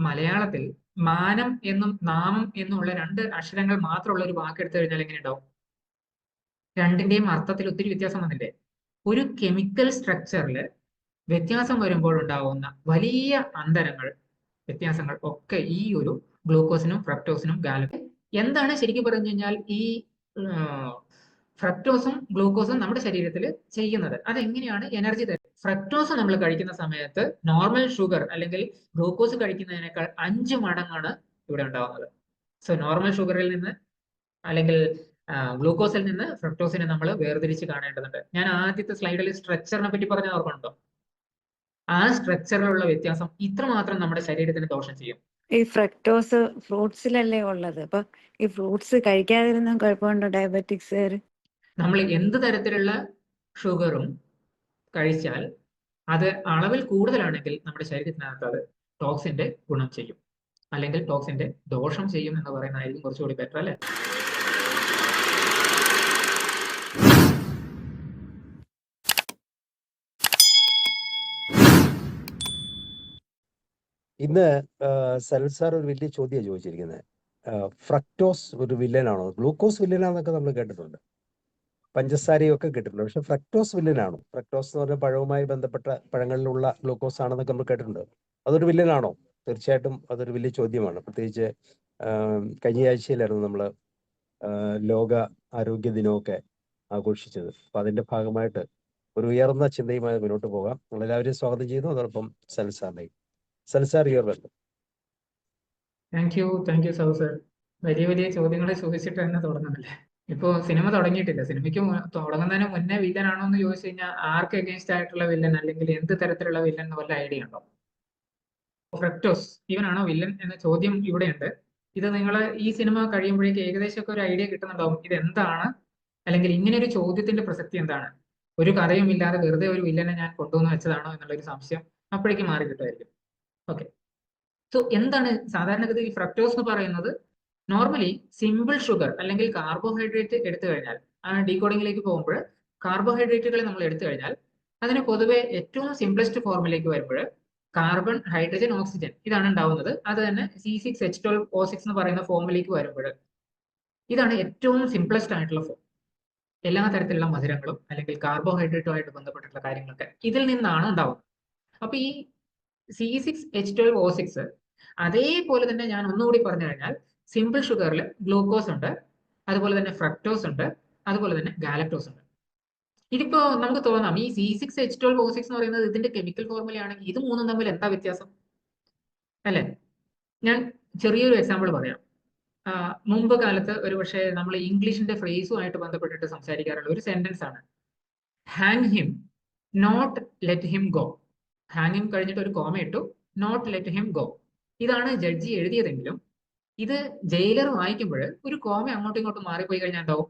മലയാളത്തിൽ മാനം എന്നും നാമം എന്നുള്ള രണ്ട് അക്ഷരങ്ങൾ മാത്രമുള്ള ഒരു വാക്ക് എടുത്തു കഴിഞ്ഞാൽ എങ്ങനെ ഉണ്ടാവും? രണ്ടിന്റെയും അർത്ഥത്തിൽ ഒത്തിരി വ്യത്യാസം വന്നില്ലേ? ഒരു കെമിക്കൽ സ്ട്രക്ചറിൽ വ്യത്യാസം വരുമ്പോൾ ഉണ്ടാകുന്ന വലിയ അന്തരങ്ങൾ വ്യത്യാസങ്ങൾ ഒക്കെ ഈ ഒരു ഗ്ലൂക്കോസിനും ഫ്രക്ടോസിനും ഗാലും എന്താണ് ശരിക്കും പറഞ്ഞു കഴിഞ്ഞാൽ ഈ ഫ്രക്ടോസും ഗ്ലൂക്കോസും നമ്മുടെ ശരീരത്തിൽ ചെയ്യുന്നത്. അതെങ്ങനെയാണ് എനർജി തരുന്നത്? ഫ്രക്ടോസ് നമ്മൾ കഴിക്കുന്ന സമയത്ത് നോർമൽ ഷുഗർ അല്ലെങ്കിൽ ഗ്ലൂക്കോസ് കഴിക്കുന്നതിനേക്കാൾ അഞ്ച് മടങ്ങാണ് ഇവിടെ ഉണ്ടാവുന്നത്. സോ നോർമൽ ഷുഗറിൽ നിന്ന് അല്ലെങ്കിൽ ഗ്ലൂക്കോസിൽ നിന്ന് ഫ്രക്ടോസിനെ നമ്മൾ വേർതിരിച്ച് കാണേണ്ടതുണ്ട്. ഞാൻ ആദ്യത്തെ സ്ലൈഡിൽ സ്ട്രക്ചറിനെ പറ്റി പറഞ്ഞ ഓർമ്മയുണ്ടോ? ആ സ്ട്രക്ചറിലുള്ള വ്യത്യാസം ഇത്രമാത്രം നമ്മുടെ ശരീരത്തിന് ദോഷം ചെയ്യും. ഈ ഫ്രക്ടോസ് ഫ്രൂട്ട്സിലല്ലേ ഉള്ളത്? അപ്പൊ ഈ ഫ്രൂട്ട്സ് കഴിക്കാതിരുന്ന കുഴപ്പമുണ്ടോ? ഡയബറ്റിക്സ് നമ്മൾ എന്ത് തരത്തിലുള്ള ഷുഗറും കഴിച്ചാൽ അത് അളവിൽ കൂടുതലാണെങ്കിൽ നമ്മുടെ ശരീരത്തിനകത്ത് അത് ടോക്സിന്റെ ഗുണം ചെയ്യും. അല്ലെങ്കിൽ ടോക്സിന്റെ ദോഷം ചെയ്യും എന്ന് പറയുന്നതായിരിക്കും കുറച്ചുകൂടി ബെറ്റർ അല്ലേ? ഇന്ന് സൽസാർ ഒരു വലിയ ചോദ്യമാണ് ചോദിച്ചിരിക്കുന്നത്. ഫ്രക്ടോസ് ഒരു വില്ലനാണോ? ഗ്ലൂക്കോസ് വില്ലനാന്നൊക്കെ നമ്മൾ കേട്ടിട്ടുണ്ട്. പഞ്ചസാരയൊക്കെ കേട്ടിട്ടുണ്ട്. പക്ഷെ ഫ്രക്ടോസ് വില്ലനാണോ? ഫ്രക്ടോസ് എന്ന് പറഞ്ഞ പഴവുമായി ബന്ധപ്പെട്ട പഴങ്ങളിലുള്ള ഗ്ലൂക്കോസ് ആണെന്നൊക്കെ നമ്മൾ കേട്ടിട്ടുണ്ട്. അതൊരു വില്ലനാണോ? തീർച്ചയായിട്ടും അതൊരു വലിയ ചോദ്യമാണ്. പ്രത്യേകിച്ച് കഴിഞ്ഞ ആഴ്ചയിലായിരുന്നു നമ്മൾ ലോക ആരോഗ്യ ദിനമൊക്കെ ആഘോഷിച്ചത്. അപ്പൊ അതിന്റെ ഭാഗമായിട്ട് ഒരു ഉയർന്ന ചിന്തയുമായി മുന്നോട്ട് പോകാം. നമ്മളെല്ലാവരെയും സ്വാഗതം ചെയ്യുന്നു. അതോടൊപ്പം സൽസാറിനെയും Salsar your welcome. Thank you. Thank you sir വലിയ വലിയ ചോദ്യങ്ങളെ ചോദിച്ചിട്ട് തന്നെ തുടങ്ങുന്നില്ലേ ഇപ്പോ സിനിമ തുടങ്ങിയിട്ടില്ല. സിനിമയ്ക്ക് തുടങ്ങുന്നതിന് മുന്നേ വില്ലൻ ആണോ എന്ന് ചോദിച്ചു കഴിഞ്ഞാൽ ആർക്ക് അഗേൻസ്റ്റ് ആയിട്ടുള്ള വില്ലൻ അല്ലെങ്കിൽ എന്ത് തരത്തിലുള്ള വില്ലൻ എന്ന് വല്ല ഐഡിയ ഉണ്ടോ? ഫ്രക്ടോസ് ഇവനാണോ വില്ലൻ എന്ന ചോദ്യം ഇവിടെയുണ്ട്. ഇത് നിങ്ങൾ ഈ സിനിമ കഴിയുമ്പോഴേക്ക് ഏകദേശം ഒക്കെ ഒരു ഐഡിയ കിട്ടുന്നുണ്ടാവും. ഇത് എന്താണ് അല്ലെങ്കിൽ ഇങ്ങനെ ഒരു ചോദ്യത്തിന്റെ പ്രസക്തി എന്താണ്? ഒരു കഥയും ഇല്ലാതെ വെറുതെ ഒരു വില്ലനെ ഞാൻ കൊണ്ടുവന്ന് വെച്ചതാണോ എന്നുള്ളൊരു സംശയം അപ്പോഴേക്ക് മാറി കിട്ടുമായിരിക്കും. ഓക്കെ സോ എന്താണ് സാധാരണഗതി ഫ്രക്ടോസ് എന്ന് പറയുന്നത്? നോർമലി സിമ്പിൾ ഷുഗർ അല്ലെങ്കിൽ കാർബോഹൈഡ്രേറ്റ് എടുത്തു കഴിഞ്ഞാൽ ആ ഡീകോഡിങ്ങിലേക്ക് പോകുമ്പോൾ കാർബോഹൈഡ്രേറ്റുകളെ നമ്മൾ എടുത്തു കഴിഞ്ഞാൽ അതിന് പൊതുവെ ഏറ്റവും സിംപ്ലസ്റ്റ് ഫോർമിലേക്ക് വരുമ്പോൾ കാർബൺ ഹൈഡ്രജൻ ഓക്സിജൻ ഇതാണ് ഉണ്ടാവുന്നത്. അത് തന്നെ C six H twelve O six എന്ന് പറയുന്ന ഫോമിലേക്ക് വരുമ്പോൾ ഇതാണ് ഏറ്റവും സിംപ്ലസ്റ്റ് ആയിട്ടുള്ള ഫോം എല്ലാ തരത്തിലുള്ള മധുരങ്ങളും അല്ലെങ്കിൽ കാർബോഹൈഡ്രേറ്റുമായിട്ട് ബന്ധപ്പെട്ടിട്ടുള്ള കാര്യങ്ങളൊക്കെ ഇതിൽ നിന്നാണ് ഉണ്ടാവുന്നത്. അപ്പൊ ഈ C six H twelve O six അതേപോലെ തന്നെ ഞാൻ ഒന്നുകൂടി പറഞ്ഞു കഴിഞ്ഞാൽ സിമ്പിൾ ഷുഗറിൽ ഗ്ലൂക്കോസ് ഉണ്ട് അതുപോലെ തന്നെ ഫ്രക്ടോസ് ഉണ്ട് അതുപോലെ തന്നെ ഗാലക്ടോസ് ഉണ്ട്. ഇതിപ്പോ നമുക്ക് തോന്നാം ഈ C six H twelve O six എന്ന് പറയുന്നത് ഇതിന്റെ കെമിക്കൽ ഫോർമുലയാണെങ്കിൽ ഇത് മൂന്നും തമ്മിൽ എന്താ വ്യത്യാസം? അല്ലെ? ഞാൻ ചെറിയൊരു എക്സാമ്പിൾ പറയാം. മുമ്പ് കാലത്ത് ഒരു പക്ഷേ നമ്മൾ ഇംഗ്ലീഷിന്റെ ഫ്രേസുമായിട്ട് ബന്ധപ്പെട്ടിട്ട് സംസാരിക്കാറുള്ള ഒരു സെന്റൻസ് ആണ്. Hang him not let him go hang him കഴിഞ്ഞിട്ട് ഒരു കോമ ഇട്ടു നോട്ട് ലെറ്റ് ഹിം ഗോ ഇതാണ് ജഡ്ജി എഴുതിയതെങ്കിലും ഇത് ജയിലർ വായിക്കുമ്പോൾ ഒരു കോമ അങ്ങോട്ടും ഇങ്ങോട്ടും മാറിപ്പോയി കഴിഞ്ഞാൽ എന്താവും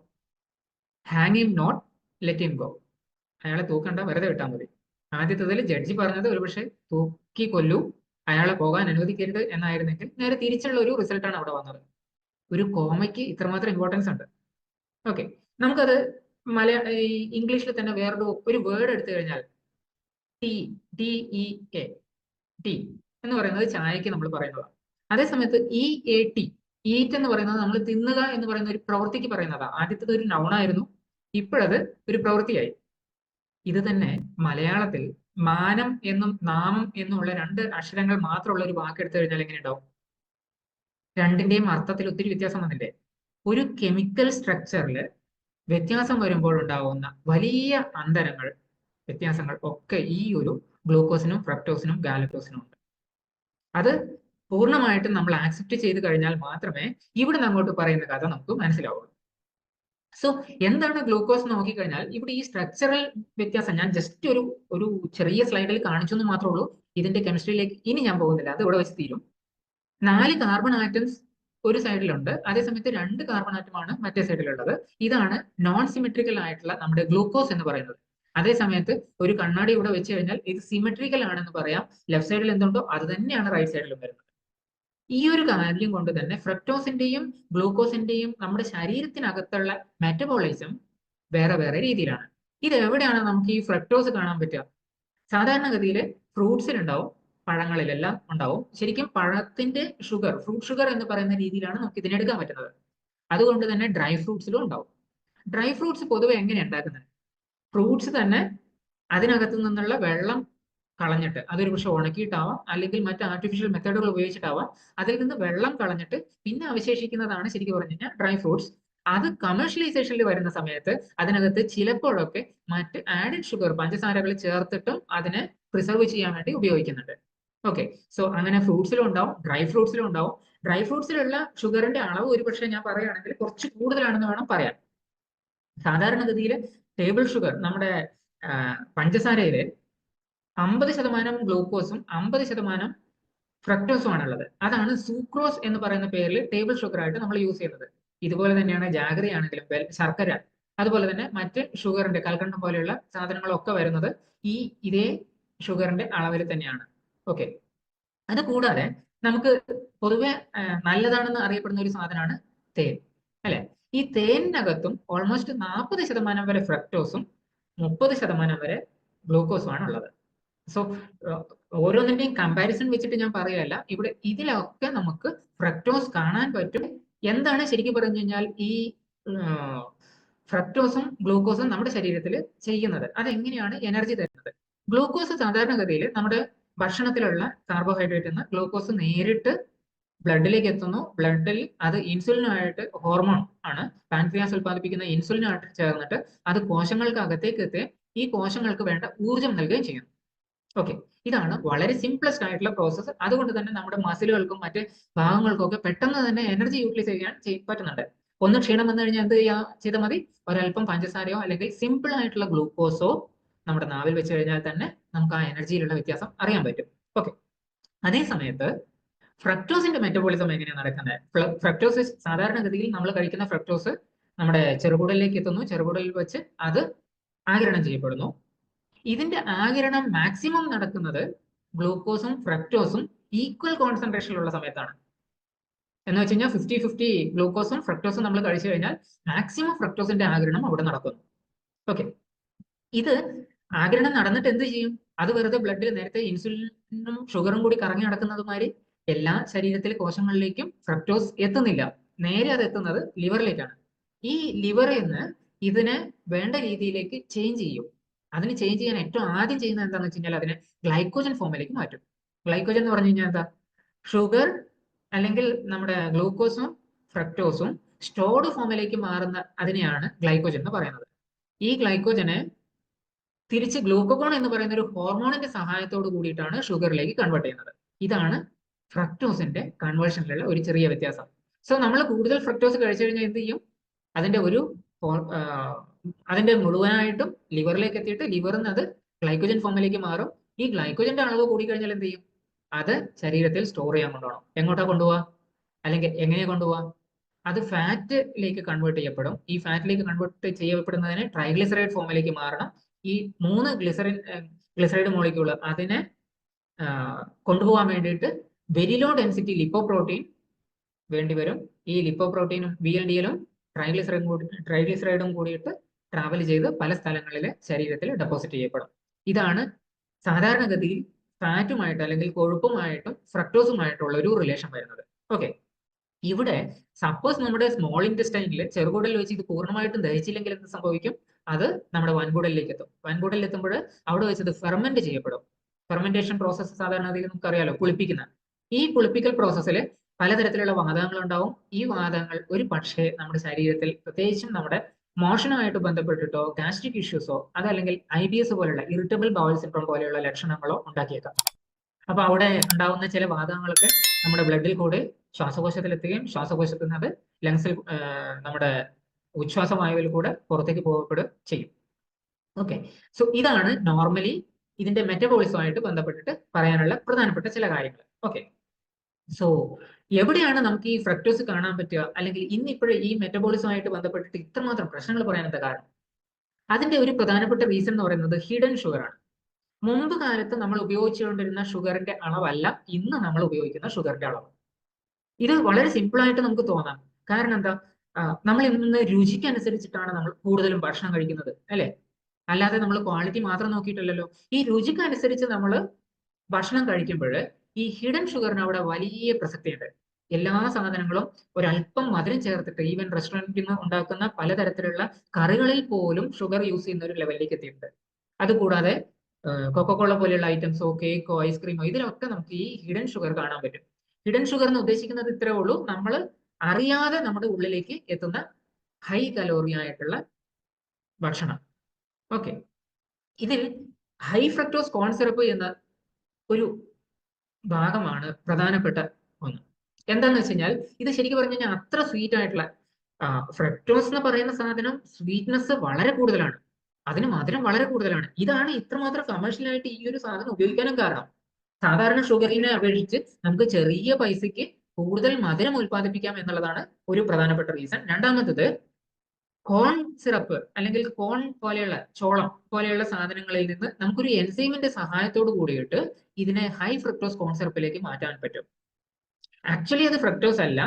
hang him not let him go അയാളെ തൂക്കണ്ട വെറുതെ വിട്ടാൽ മതി. ആദ്യത്തതിൽ ജഡ്ജി പറഞ്ഞത് ഒരുപക്ഷെ തൂക്കി കൊല്ലു അയാളെ പോകാൻ അനുവദിക്കരുത് എന്നായിരുന്നെങ്കിൽ നേരെ തിരിച്ചുള്ള ഒരു റിസൾട്ടാണ് അവിടെ വന്നത്. ഒരു കോമയ്ക്ക് ഇത്രമാത്രം ഇമ്പോർട്ടൻസ് ഉണ്ട്. ഓക്കെ നമുക്കത് മലയാള ഇംഗ്ലീഷിൽ തന്നെ വേറൊരു ഒരു വേർഡ് എടുത്തു കഴിഞ്ഞാൽ T T E A T എന്ന് പറയുന്നത് ചായക്ക് നമ്മൾ പറയുന്നതാണ്. അതേസമയത്ത് ഇ എ ടി ഈറ്റ് എന്ന് പറയുന്നത് നമ്മൾ തിന്നുക എന്ന് പറയുന്ന ഒരു പ്രവൃത്തിക്ക് പറയുന്നതാണ് ആദ്യത്തത് ഒരു നൗണായിരുന്നു ഇപ്പോഴത് ഒരു പ്രവൃത്തിയായി. ഇത് തന്നെ മലയാളത്തിൽ മാനം എന്നും നാമം എന്നുള്ള രണ്ട് അക്ഷരങ്ങൾ മാത്രമുള്ള ഒരു വാക്ക് എടുത്തു കഴിഞ്ഞാൽ എങ്ങനെ ഉണ്ടാവും രണ്ടിന്റെയും അർത്ഥത്തിൽ ഒത്തിരി വ്യത്യാസം വന്നില്ലേ? ഒരു കെമിക്കൽ സ്ട്രക്ചറിൽ വ്യത്യാസം വരുമ്പോൾ ഉണ്ടാകുന്ന വലിയ അന്തരങ്ങൾ വ്യത്യാസങ്ങൾ ഒക്കെ ഈ ഒരു ഗ്ലൂക്കോസിനും ഫ്രക്ടോസിനും ഗാലക്ടോസിനും ഉണ്ട്. അത് പൂർണമായിട്ടും നമ്മൾ ആക്സെപ്റ്റ് ചെയ്ത് കഴിഞ്ഞാൽ മാത്രമേ ഇവിടെ അങ്ങോട്ട് പറയുന്ന കഥ നമുക്ക് മനസ്സിലാവുള്ളൂ. സോ എന്താണ് ഗ്ലൂക്കോസ് നോക്കിക്കഴിഞ്ഞാൽ ഇവിടെ ഈ സ്ട്രക്ചറൽ വ്യത്യാസം ഞാൻ ജസ്റ്റ് ഒരു ഒരു ചെറിയ സ്ലൈഡിൽ കാണിച്ചു എന്ന് മാത്രമേ ഉള്ളൂ. ഇതിന്റെ കെമിസ്ട്രിയിലേക്ക് ഇനി ഞാൻ പോകുന്നില്ല. അത് ഇവിടെ വെച്ച് തീരും. നാല് കാർബൺ ആറ്റംസ് ഒരു സൈഡിലുണ്ട് അതേസമയത്ത് രണ്ട് കാർബൺ ആറ്റമാണ് മറ്റേ സൈഡിലുള്ളത് ഇതാണ് നോൺ സിമെട്രിക്കൽ ആയിട്ടുള്ള നമ്മുടെ ഗ്ലൂക്കോസ് എന്ന് പറയുന്നത്. അതേസമയത്ത് ഒരു കണ്ണാടി ഇവിടെ വെച്ച് കഴിഞ്ഞാൽ ഇത് സിമെട്രിക്കൽ ആണെന്ന് പറയാം. ലെഫ്റ്റ് സൈഡിൽ എന്തുണ്ടോ അത് തന്നെയാണ് റൈറ്റ് സൈഡിലും വരുന്നത്. ഈ ഒരു കാര്യം കൊണ്ട് തന്നെ ഫ്രക്ടോസിന്റെയും ഗ്ലൂക്കോസിന്റെയും നമ്മുടെ ശരീരത്തിനകത്തുള്ള മെറ്റബോളിസം വേറെ വേറെ രീതിയിലാണ്. ഇത് എവിടെയാണ് നമുക്ക് ഈ ഫ്രക്ടോസ് കാണാൻ പറ്റുക? സാധാരണഗതിയിൽ ഫ്രൂട്ട്സിലുണ്ടാവും പഴങ്ങളിലെല്ലാം ഉണ്ടാവും. ശരിക്കും പഴത്തിന്റെ ഷുഗർ ഫ്രൂട്ട് ഷുഗർ എന്ന് പറയുന്ന രീതിയിലാണ് നമുക്ക് ഇതിനെടുക്കാൻ പറ്റുന്നത്. അതുകൊണ്ട് തന്നെ ഡ്രൈ ഫ്രൂട്ട്സിലും ഉണ്ടാവും. ഡ്രൈ ഫ്രൂട്ട്സ് പൊതുവെ എങ്ങനെയാണ് ഉണ്ടാക്കുന്നത്? ഫ്രൂട്ട്സ് തന്നെ അതിനകത്തു നിന്നുള്ള വെള്ളം കളഞ്ഞിട്ട്. അതൊരു പക്ഷെ ഉണക്കിയിട്ടാവാം അല്ലെങ്കിൽ മറ്റ് ആർട്ടിഫിഷ്യൽ മെത്തേഡുകൾ ഉപയോഗിച്ചിട്ടാവാം അതിൽ നിന്ന് വെള്ളം കളഞ്ഞിട്ട് പിന്നെ അവശേഷിക്കുന്നതാണ് ശരിക്കും പറഞ്ഞു കഴിഞ്ഞാൽ ഡ്രൈ ഫ്രൂട്ട്സ് അത് കമേഴ്ഷ്യലൈസേഷനിൽ വരുന്ന സമയത്ത് അതിനകത്ത് ചിലപ്പോഴൊക്കെ മറ്റ് ആഡഡ് ഷുഗർ പഞ്ചസാരകൾ ചേർത്തിട്ടും അതിനെ പ്രിസർവ് ചെയ്യാൻ വേണ്ടി ഉപയോഗിക്കുന്നുണ്ട്. ഓക്കെ സോ അങ്ങനെ ഫ്രൂട്ട്സിലും ഉണ്ടാവും ഡ്രൈ ഫ്രൂട്ട്സിലും ഉണ്ടാവും. ഡ്രൈ ഫ്രൂട്ട്സിലുള്ള ഷുഗറിന്റെ അളവ് ഒരു പക്ഷേ ഞാൻ പറയുകയാണെങ്കിൽ കുറച്ച് കൂടുതലാണെന്ന് വേണം പറയാൻ. സാധാരണഗതിയിൽ ടേബിൾ ഷുഗർ നമ്മുടെ പഞ്ചസാരയിൽ അമ്പത് ശതമാനം ഗ്ലൂക്കോസും അമ്പത് ശതമാനം ഫ്രക്ടോസും ആണുള്ളത്. അതാണ് സൂക്രോസ് എന്ന് പറയുന്ന പേരിൽ ടേബിൾ ഷുഗർ ആയിട്ട് നമ്മൾ യൂസ് ചെയ്യുന്നത്. ഇതുപോലെ തന്നെയാണ് ജാഗ്രതയാണെങ്കിലും ശർക്കര അതുപോലെ തന്നെ മറ്റ് ഷുഗറിന്റെ കൽക്കണ്ടം പോലെയുള്ള സാധനങ്ങളൊക്കെ വരുന്നത് ഈ ഇതേ ഷുഗറിന്റെ അളവിൽ തന്നെയാണ്. ഓക്കെ അത് കൂടാതെ നമുക്ക് പൊതുവെ നല്ലതാണെന്ന് അറിയപ്പെടുന്ന ഒരു സാധനമാണ് തേൻ. അല്ലെ? ഈ തേനിനകത്തും ഓൾമോസ്റ്റ് നാൽപ്പത് ശതമാനം വരെ ഫ്രക്ടോസും മുപ്പത് ശതമാനം വരെ ഗ്ലൂക്കോസും ആണ് ഉള്ളത് സോ ഓരോന്നിന്റെയും കമ്പാരിസൺ വെച്ചിട്ട് ഞാൻ പറയുകയല്ല. ഇവിടെ ഇതിലൊക്കെ നമുക്ക് ഫ്രക്ടോസ് കാണാൻ പറ്റും. എന്താണ് ശരിക്കും പറഞ്ഞു കഴിഞ്ഞാൽ ഈ ഫ്രക്ടോസും ഗ്ലൂക്കോസും നമ്മുടെ ശരീരത്തിൽ ചെയ്യുന്നത്. അതെങ്ങനെയാണ് എനർജി തരുന്നത്? ഗ്ലൂക്കോസ് സാധാരണഗതിയിൽ നമ്മുടെ ഭക്ഷണത്തിലുള്ള കാർബോഹൈഡ്രേറ്റ് നിന്ന് ഗ്ലൂക്കോസ് നേരിട്ട് ബ്ലഡിലേക്ക് എത്തുന്നു. ബ്ലഡിൽ അത് ഇൻസുലിനായിട്ട് ഹോർമോൺ ആണ്. പാൻക്രിയാസ് ഉൽപ്പാദിപ്പിക്കുന്ന ഇൻസുലിനായിട്ട് ചേർന്നിട്ട് അത് കോശങ്ങൾക്ക് അകത്തേക്ക് എത്തി. ഈ കോശങ്ങൾക്ക് വേണ്ട ഊർജം നൽകുകയും ചെയ്യുന്നു. ഓക്കെ ഇതാണ് വളരെ സിംപ്ലസ്റ്റ് ആയിട്ടുള്ള പ്രോസസ്സ് അതുകൊണ്ട് തന്നെ നമ്മുടെ മസിലുകൾക്കും മറ്റ് ഭാഗങ്ങൾക്കും ഒക്കെ പെട്ടെന്ന് തന്നെ എനർജി യൂട്ടിലൈസ് ചെയ്യാൻ പറ്റുന്നുണ്ട്. ഒന്ന് ക്ഷീണം വന്നു കഴിഞ്ഞാൽ എന്ത് ചെയ്യാ? ചെയ്താൽ മതി. ഒരല്പം പഞ്ചസാരയോ അല്ലെങ്കിൽ സിമ്പിൾ ആയിട്ടുള്ള ഗ്ലൂക്കോസോ നമ്മുടെ നാവിൽ വെച്ച് കഴിഞ്ഞാൽ തന്നെ നമുക്ക് ആ എനർജിയിലുള്ള വ്യത്യാസം അറിയാൻ പറ്റും. ഓക്കെ അതേ സമയത്ത് ഫ്രക്ടോസിന്റെ മെറ്റബോളിസം എങ്ങനെയാണ് നടക്കുന്നത് ഫ്രക്ടോസ് സാധാരണഗതിയിൽ നമ്മൾ കഴിക്കുന്ന ഫ്രക്ടോസ് നമ്മുടെ ചെറുകുടലിലേക്ക് എത്തുന്നു. ചെറുകുടലിൽ വെച്ച് അത് ആകിരണം ചെയ്യപ്പെടുന്നു. ഇതിന്റെ ആകിരണം മാക്സിമം നടക്കുന്നത് ഗ്ലൂക്കോസും ഫ്രക്ടോസും ഈക്വൽ കോൺസെൻട്രേഷനിലുള്ള സമയത്താണ്. എന്ന് വെച്ച് കഴിഞ്ഞാൽ ഫിഫ്റ്റി ഫിഫ്റ്റി ഗ്ലൂക്കോസും ഫ്രക്ടോസും നമ്മൾ കഴിച്ചു കഴിഞ്ഞാൽ മാക്സിമം ഫ്രക്ടോസിന്റെ ആകിരണം അവിടെ നടക്കുന്നു. ഓക്കെ ഇത് ആകിരണം നടന്നിട്ട് എന്ത് ചെയ്യും? അത് വെറുതെ ബ്ലഡിൽ നേരത്തെ ഇൻസുലിനും ഷുഗറും കൂടി കറങ്ങി നടക്കുന്നതുമാതിരി എല്ലാ ശരീരത്തിലെ കോശങ്ങളിലേക്കും ഫ്രക്ടോസ് എത്തുന്നില്ല. നേരെ അത് എത്തുന്നത് ലിവറിലേക്കാണ് ഈ ലിവറിൽ നിന്ന് ഇതിനെ വേണ്ട രീതിയിലേക്ക് ചേഞ്ച് ചെയ്യും. അതിന് ചേഞ്ച് ചെയ്യാൻ ഏറ്റവും ആദ്യം ചെയ്യുന്നത് എന്താണെന്ന് വെച്ച് കഴിഞ്ഞാൽ അതിനെ ഗ്ലൈക്കോജൻ ഫോമിലേക്ക് മാറ്റും. ഗ്ലൈക്കോജൻ എന്ന് പറഞ്ഞു കഴിഞ്ഞാൽ എന്താ? ഷുഗർ അല്ലെങ്കിൽ നമ്മുടെ ഗ്ലൂക്കോസും ഫ്രക്ടോസും സ്റ്റോർഡ് ഫോമിലേക്ക് മാറുന്ന അതിനെയാണ് ഗ്ലൈക്കോജൻ എന്ന് പറയുന്നത്. ഈ ഗ്ലൈക്കോജനെ തിരിച്ച് ഗ്ലൂക്കോഗോൺ എന്ന് പറയുന്ന ഒരു ഹോർമോണിന്റെ സഹായത്തോട് കൂടിയിട്ടാണ് ഷുഗറിലേക്ക് കൺവേർട്ട് ചെയ്യുന്നത്. ഇതാണ് ഫ്രക്ടോസിന്റെ കൺവേർഷനിലുള്ള ഒരു ചെറിയ വ്യത്യാസം. സോ നമ്മൾ കൂടുതൽ ഫ്രക്ടോസ് കഴിച്ചു കഴിഞ്ഞാൽ എന്ത് ചെയ്യും? അതിന്റെ ഒരു അതിന്റെ മുഴുവനായിട്ടും ലിവറിലേക്ക് എത്തിയിട്ട് ലിവറിൽ നിന്ന് അത് ഗ്ലൈക്കോജൻ ഫോമിലേക്ക് മാറും. ഈ ഗ്ലൈക്കോജന്റെ അളവ് കൂടി കഴിഞ്ഞാൽ എന്ത് ചെയ്യും? അത് ശരീരത്തിൽ സ്റ്റോർ ചെയ്യാൻ കൊണ്ടുപോകണം. എങ്ങോട്ടാ കൊണ്ടുപോവാ അല്ലെങ്കിൽ എങ്ങനെ കൊണ്ടുപോവാ അത് ഫാറ്റിലേക്ക് കൺവേർട്ട് ചെയ്യപ്പെടും. ഈ ഫാറ്റിലേക്ക് കൺവേർട്ട് ചെയ്യപ്പെടുന്നതിന് ട്രൈഗ്ലിസറൈഡ് ഫോമിലേക്ക് മാറണം. ഈ മൂന്ന് ഗ്ലിസറിൻ ഗ്ലിസറൈഡ് മോളിക്യൂൾ അതിനെ കൊണ്ടുപോകാൻ വേണ്ടിയിട്ട് very low density lipoprotein വേണ്ടിവരും ഈ ലിപ്പോ പ്രോട്ടീനും വി എൽ ഡി എലും ട്രൈഗ്ലിസറൈഡും കൂടി ട്രൈഗ്ലിസറൈഡും കൂടിയിട്ട് ട്രാവൽ ചെയ്ത് പല സ്ഥലങ്ങളിൽ ശരീരത്തിൽ ഡെപ്പോസിറ്റ് ചെയ്യപ്പെടും. ഇതാണ് സാധാരണഗതിയിൽ ഫാറ്റുമായിട്ട് അല്ലെങ്കിൽ കൊഴുപ്പുമായിട്ടും ഫ്രക്ടോസുമായിട്ടുള്ള ഒരു റിലേഷൻ വരുന്നത്. ഓക്കെ ഇവിടെ സപ്പോസ് നമ്മുടെ സ്മോൾ ഇന്റസ്റ്റൈനിൽ ചെറുകുടലിൽ വെച്ച് ഇത് പൂർണമായിട്ടും ദഹിച്ചില്ലെങ്കിൽ എന്ത് സംഭവിക്കും? അത് നമ്മുടെ വൻകുടലിലേക്ക് എത്തും വൻകുടലിൽ എത്തുമ്പോൾ അവിടെ വെച്ച് ഇത് ഫെർമെന്റ് ചെയ്യപ്പെടും. ഫെർമെന്റേഷൻ പ്രോസസ്സ് സാധാരണഗതിയിൽ നമുക്കറിയാലോ കുളിപ്പിക്കുന്ന. ഈ കുളിപ്പിക്കൽ പ്രോസസ്സിൽ പലതരത്തിലുള്ള വാതകങ്ങൾ ഉണ്ടാവും ഈ വാതകങ്ങൾ ഒരു പക്ഷേ നമ്മുടെ ശരീരത്തിൽ പ്രത്യേകിച്ചും നമ്മുടെ മോഷനുമായിട്ട് ബന്ധപ്പെട്ടിട്ടോ ഗാസ്ട്രിക് ഇഷ്യൂസോ അതല്ലെങ്കിൽ ഐ ബി എസ് പോലുള്ള ഇറിറ്റബിൾ ബൗൾ സിൻഡ്രോം പോലെയുള്ള ലക്ഷണങ്ങളോ ഉണ്ടാക്കിയേക്കാം. അപ്പൊ അവിടെ ഉണ്ടാവുന്ന ചില വാതകങ്ങളൊക്കെ നമ്മുടെ ബ്ലഡിൽ കൂടി ശ്വാസകോശത്തിൽ എത്തുകയും ശ്വാസകോശത്തിൽ നിന്ന് അത് ലങ്സിൽ നമ്മുടെ ഉച്ഛ്വാസവായുവിൽ കൂടെ പുറത്തേക്ക് പോകപ്പെടുക ചെയ്യും. ഓക്കെ സോ ഇതാണ് നോർമലി ഇതിന്റെ മെറ്റബോളിസമായിട്ട് ബന്ധപ്പെട്ടിട്ട് പറയാനുള്ള പ്രധാനപ്പെട്ട ചില കാര്യങ്ങൾ. ഓക്കെ സോ എവിടെയാണ് നമുക്ക് ഈ ഫ്രക്ടോസ് കാണാൻ പറ്റുക? അല്ലെങ്കിൽ ഇന്ന് ഇന്നിപ്പോഴും ഈ മെറ്റബോളിസമായിട്ട് ബന്ധപ്പെട്ടിട്ട് ഇത്രമാത്രം പ്രശ്നങ്ങൾ പറയാൻ കാരണം? അതിന്റെ ഒരു പ്രധാനപ്പെട്ട റീസൺ എന്ന് പറയുന്നത് ഹിഡൻ ഷുഗർ ആണ്. മുമ്പ് കാലത്ത് നമ്മൾ ഉപയോഗിച്ചുകൊണ്ടിരുന്ന ഷുഗറിന്റെ അളവല്ല ഇന്ന് നമ്മൾ ഉപയോഗിക്കുന്ന ഷുഗറിന്റെ അളവ്. ഇത് വളരെ സിമ്പിൾ ആയിട്ട് നമുക്ക് തോന്നാം. കാരണം എന്താ? നമ്മൾ ഇന്ന് രുചിക്കനുസരിച്ചിട്ടാണ് നമ്മൾ കൂടുതലും ഭക്ഷണം കഴിക്കുന്നത് അല്ലെ? അല്ലാതെ നമ്മൾ ക്വാളിറ്റി മാത്രം നോക്കിയിട്ടല്ലല്ലോ. ഈ രുചിക്കനുസരിച്ച് നമ്മൾ ഭക്ഷണം കഴിക്കുമ്പോൾ ഈ ഹിഡൻ ഷുഗറിന് അവിടെ വലിയ പ്രസക്തിയുണ്ട്. എല്ലാ സാധനങ്ങളും ഒരല്പം മധുരം ചേർത്തിട്ട് ഈവൻ റെസ്റ്റോറന്റിൽ നിന്ന് ഉണ്ടാക്കുന്ന പലതരത്തിലുള്ള കറികളിൽ പോലും ഷുഗർ യൂസ് ചെയ്യുന്ന ഒരു ലെവലിലേക്ക് എത്തിയിട്ടുണ്ട്. അതുകൂടാതെ കൊക്കോകോള പോലെയുള്ള ഐറ്റംസോ കേക്കോ ഐസ്ക്രീമോ ഇതിലൊക്കെ നമുക്ക് ഈ ഹിഡൻ ഷുഗർ കാണാൻ പറ്റും. ഹിഡൻ ഷുഗർ എന്ന് ഉദ്ദേശിക്കുന്നത് ഇത്രേ ഉള്ളൂ. നമ്മൾ അറിയാതെ നമ്മുടെ ഉള്ളിലേക്ക് എത്തുന്ന ഹൈ കലോറി ആയിട്ടുള്ള ഭക്ഷണം. ഓക്കെ ഇതിൽ ഹൈ ഫ്രക്ടോസ് കോൺ സിറപ്പ് എന്ന ഒരു ഭാഗമാണ് പ്രധാനപ്പെട്ട ഒന്ന്. എന്താന്ന് വെച്ച് കഴിഞ്ഞാൽ ഇത് ശരിക്കും പറഞ്ഞു കഴിഞ്ഞാൽ അത്ര സ്വീറ്റ് ആയിട്ടുള്ള ഫ്രക്ടോസ് എന്ന് പറയുന്ന സാധനം സ്വീറ്റ്നെസ് വളരെ കൂടുതലാണ്. അതിന് മധുരം വളരെ കൂടുതലാണ്. ഇതാണ് ഇത്രമാത്രം കമേഴ്ഷ്യൽ ആയിട്ട് ഈ ഒരു സാധനം ഉപയോഗിക്കാനും കാരണം. സാധാരണ ഷുഗറിനെ അപേക്ഷിച്ച് നമുക്ക് ചെറിയ പൈസയ്ക്ക് കൂടുതൽ മധുരം ഉൽപ്പാദിപ്പിക്കാം എന്നുള്ളതാണ് ഒരു പ്രധാനപ്പെട്ട റീസൺ രണ്ടാമത്തത് കോൺ സിറപ്പ് അല്ലെങ്കിൽ കോൺ പോലെയുള്ള ചോളം പോലെയുള്ള സാധനങ്ങളിൽ നിന്ന് നമുക്കൊരു എൻസൈമിന്റെ സഹായത്തോട് കൂടിയിട്ട് ഇതിനെ ഹൈ ഫ്രക്ടോസ് കോൺ സിറപ്പിലേക്ക് മാറ്റാൻ പറ്റും. ആക്ച്വലി അത് ഫ്രക്ടോസ് അല്ല